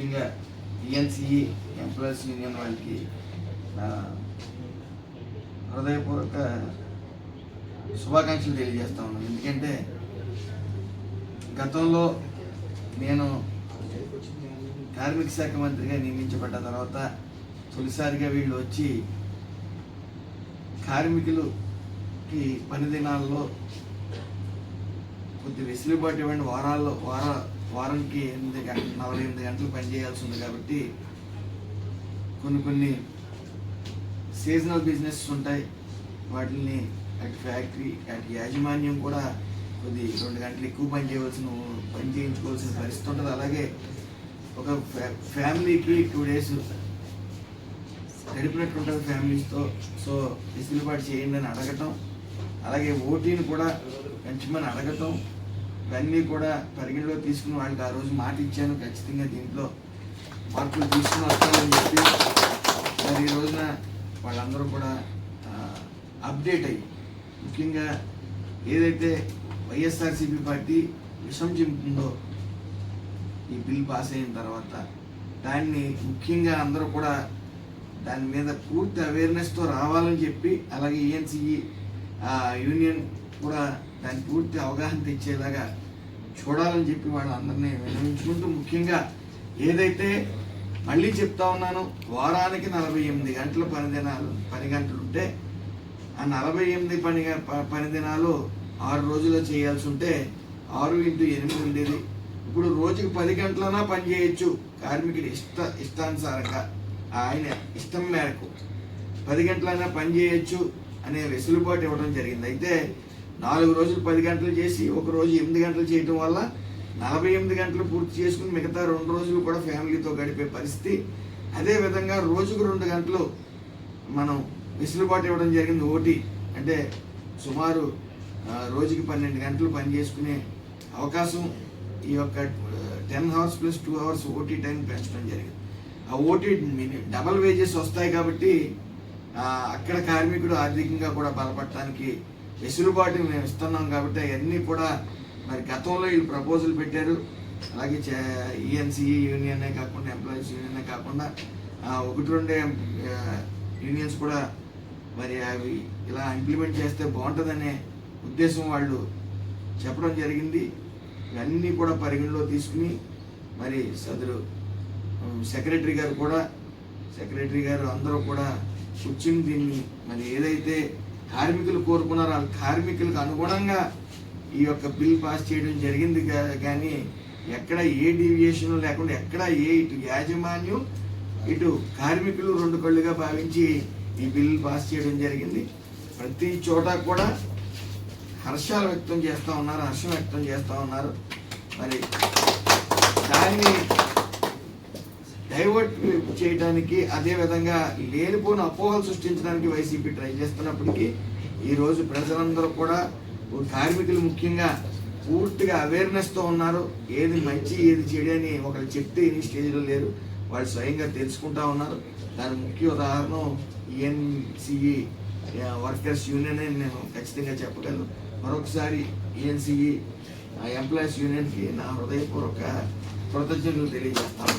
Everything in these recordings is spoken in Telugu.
ముఖ్యంగా ఈఎన్సిఈ ఎంప్లాయీస్ యూనియన్ వాళ్ళకి నా హృదయపూర్వక శుభాకాంక్షలు తెలియజేస్తా ఉన్నాను. ఎందుకంటే గతంలో నేను కార్మిక శాఖ మంత్రిగా నియమించబడ్డ తర్వాత తొలిసారిగా వీళ్ళు వచ్చి కార్మికులకి పని దినాల్లో కొద్ది వెసులుబాటు ఇవ్వండి. వారాల్లో వారాలు వారానికి ఎనిమిది గంట నలభై ఎనిమిది గంటలు పనిచేయాల్సి ఉంది కాబట్టి కొన్ని కొన్ని సీజనల్ బిజినెస్ ఉంటాయి. వాటిని అటు ఫ్యాక్టరీ అటు యాజమాన్యం కూడా కొద్ది రెండు గంటలు ఎక్కువ పని చేయవలసిన పని చేయించుకోవాల్సిన పరిస్థితి ఉంటుంది. అలాగే ఒక ఫ్యా- ఫ్యామిలీకి టూ డేస్ గడిపినట్టు ఉంటుంది ఫ్యామిలీస్తో సో వెసులుబాటు చేయండి అని అడగటం. అలాగే ఓటీని కూడా పెంచమని అడగటం. ఇవన్నీ కూడా పరిగణలో తీసుకుని వాళ్ళకి ఆ రోజు మాట ఇచ్చాను ఖచ్చితంగా దీంట్లో. మార్పులు తీసుకుని వస్తానని చెప్పి. మరి ఈ రోజున వాళ్ళందరూ కూడా అప్డేట్ అయ్యి ముఖ్యంగా ఏదైతే వైఎస్ఆర్సీపీ పార్టీ విషం చెందుతుందో ఈ బిల్ పాస్ అయిన తర్వాత దాన్ని ముఖ్యంగా అందరూ కూడా దాని మీద పూర్తి అవేర్నెస్తో రావాలని చెప్పి అలాగే ఈఎన్సిఈ యూనియన్ కూడా దాని పూర్తి అవగాహన తెచ్చేలాగా చూడాలని చెప్పి వాళ్ళందరినీ వినియోగించుకుంటూ ముఖ్యంగా ఏదైతే మళ్ళీ చెప్తా ఉన్నాను వారానికి నలభై ఎనిమిది గంటల పని దినాలు పని గంటలు ఉంటే ఆ నలభై ఎనిమిది పని పని దినాలు ఆరు రోజుల్లో చేయాల్సి ఉంటే ఆరు ఇంటూ ఎనిమిది ఉండేది. ఇప్పుడు రోజుకి పది గంటలనా పని చేయొచ్చు. కార్మికుడి ఇష్ట ఇష్టానుసారంగా ఆయన ఇష్టం మేరకు పది గంటలైనా పని చేయొచ్చు అనే వెసులుబాటు ఇవ్వడం జరిగింది. అయితే నాలుగు రోజులు పది గంటలు చేసి ఒక రోజు ఎనిమిది గంటలు చేయటం వల్ల నలభై ఎనిమిది గంటలు పూర్తి చేసుకుని మిగతా రెండు రోజులు కూడా ఫ్యామిలీతో గడిపే పరిస్థితి. అదే విధంగా రోజుకు రెండు గంటలు మనం వెసులుబాటు ఇవ్వడం జరిగింది. ఓటీ అంటే సుమారు రోజుకి పన్నెండు గంటలు పని చేసుకునే అవకాశం ఈ యొక్క ten hours plus two hours OT time పెంచడం జరిగింది. ఆ ఓటీ డబల్ వేజెస్ వస్తాయి కాబట్టి అక్కడ కార్మికుడు ఆర్థికంగా కూడా బలపడటానికి వెసులుబాటు మేము ఇస్తున్నాం కాబట్టి అవన్నీ కూడా మరి గతంలో వీళ్ళు ప్రపోజల్ పెట్టారు. అలాగే ఈఎన్సీ యూనియనే కాకుండా ఎంప్లాయీస్ యూనియనే కాకుండా ఒకటి రెండే యూనియన్స్ కూడా మరి అవి ఇలా ఇంప్లిమెంట్ చేస్తే బాగుంటుందనే ఉద్దేశం వాళ్ళు చెప్పడం జరిగింది. ఇవన్నీ కూడా పరిగణలో తీసుకుని మరి సదరు సెక్రటరీ గారు కూడా సెక్రటరీ గారు అందరూ కూడా కూర్చుని దీన్ని మరి ఏదైతే కార్మికులు కోరుకున్నారు. ఆ కార్మికులకు అనుగుణంగా ఈ యొక్క బిల్ పాస్ చేయడం జరిగింది కానీ ఎక్కడ ఏ డీవియేషన్ లేకుండా ఎక్కడ ఏ ఇటు యాజమాన్యం ఇటు కార్మికులు రెండు కళ్ళుగా భావించి ఈ బిల్ పాస్ చేయడం జరిగింది. ప్రతి చోట కూడా హర్షాలు వ్యక్తం చేస్తూ ఉన్నారు హర్షం వ్యక్తం చేస్తూ ఉన్నారు. మరి దాన్ని డైవర్ట్ చేయడానికి అదేవిధంగా లేనిపోని అపోహలు సృష్టించడానికి వైసీపీ ట్రై చేస్తున్నప్పటికీ ఈరోజు ప్రజలందరూ కూడా కార్మికులు ముఖ్యంగా పూర్తిగా అవేర్నెస్తో ఉన్నారు. ఏది మంచి ఏది చెడు అని ఒకరు చెప్తే ఈ స్టేజ్లో లేరు. వాళ్ళు స్వయంగా తెలుసుకుంటా ఉన్నారు. దాని ముఖ్య ఉదాహరణ ఈఎన్సిఈ వర్కర్స్ యూనియన్ అని నేను ఖచ్చితంగా చెప్పగలను. మరొకసారి ఈఎన్సిఈ ఎంప్లాయీస్ యూనియన్కి నా హృదయపూర్వక కృతజ్ఞతలు తెలియజేస్తాను.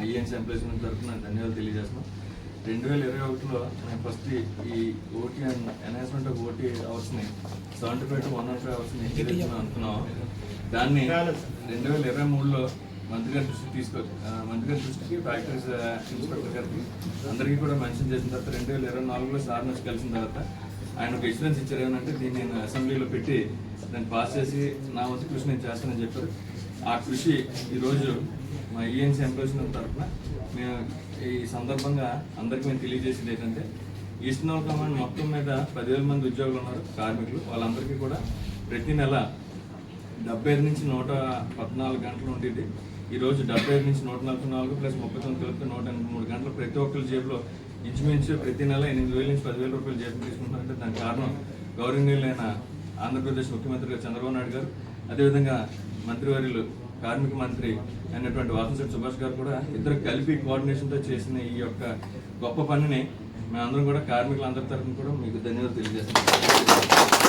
ఐఎన్స్ ఎంప్లాయీస్ నుంచి తరఫున ధన్యవాదాలు తెలియజేస్తున్నాం. రెండు వేల ఇరవై ఒకటిలో మేము ఫస్ట్ ఈ OT announcement of OT అవర్స్ని seventy five to one not five అవర్స్ని increase అనుకున్నాం దాన్ని రెండు వేల ఇరవై మూడులో మంత్రి గారి దృష్టికి తీసుకో ఆ, మంత్రి గారి దృష్టికి ఫ్యాక్టరీస్ ఇన్స్పెక్టర్ గారికి అందరికీ కూడా మెన్షన్ చేసిన తర్వాత రెండు వేల ఇరవై నాలుగులో సార్ నుంచి కలిసిన తర్వాత ఆయన ఒక ఎక్స్పీరియన్స్ ఇచ్చారు. ఏమంటే దీన్ని నేను అసెంబ్లీలో పెట్టి దాన్ని పాస్ చేసి నా వంతు కృషి నేను చేస్తానని చెప్పారు. ఆ కృషి ఈరోజు మా ఈఎన్సీ ఎంప్లాయీస్ తరఫున మేము ఈ సందర్భంగా అందరికీ మేము తెలియజేసింది ఏంటంటే ఈస్ట్ నౌ కమాండ్ మొత్తం మీద పదివేల మంది ఉద్యోగులు ఉన్నారు కార్మికులు. వాళ్ళందరికీ కూడా ప్రతి నెల డెబ్బై ఐదు నుంచి నూట పద్నాలుగు గంటలు ఉండేది. ఈ రోజు డెబ్బై ఐదు నుంచి నూట నలభై నాలుగు ప్లస్ ముప్పై తొమ్మిది కలిపి నూట ఎనభై మూడు గంటలు. ప్రతి ఒక్కరి జేబులో ఇంచుమించు ప్రతి నెల ఎనిమిది వేల నుంచి పదివేల రూపాయలు జేబు తీసుకుంటారంటే దానికి కారణం గౌరవనీయులైన ఆంధ్రప్రదేశ్ ముఖ్యమంత్రి గారు చంద్రబాబు నాయుడు గారు. అదేవిధంగా మంత్రివర్యులు కార్మిక మంత్రి అయినటువంటి వాసంశెట్టి సుభాష్ గారు కూడా ఇద్దరు కలిపి కోఆర్డినేషన్తో చేసిన ఈ యొక్క గొప్ప పనిని మేమందరం కూడా కార్మికులందరి తరఫున కూడా మీకు ధన్యవాదాలు తెలియజేస్తున్నాం.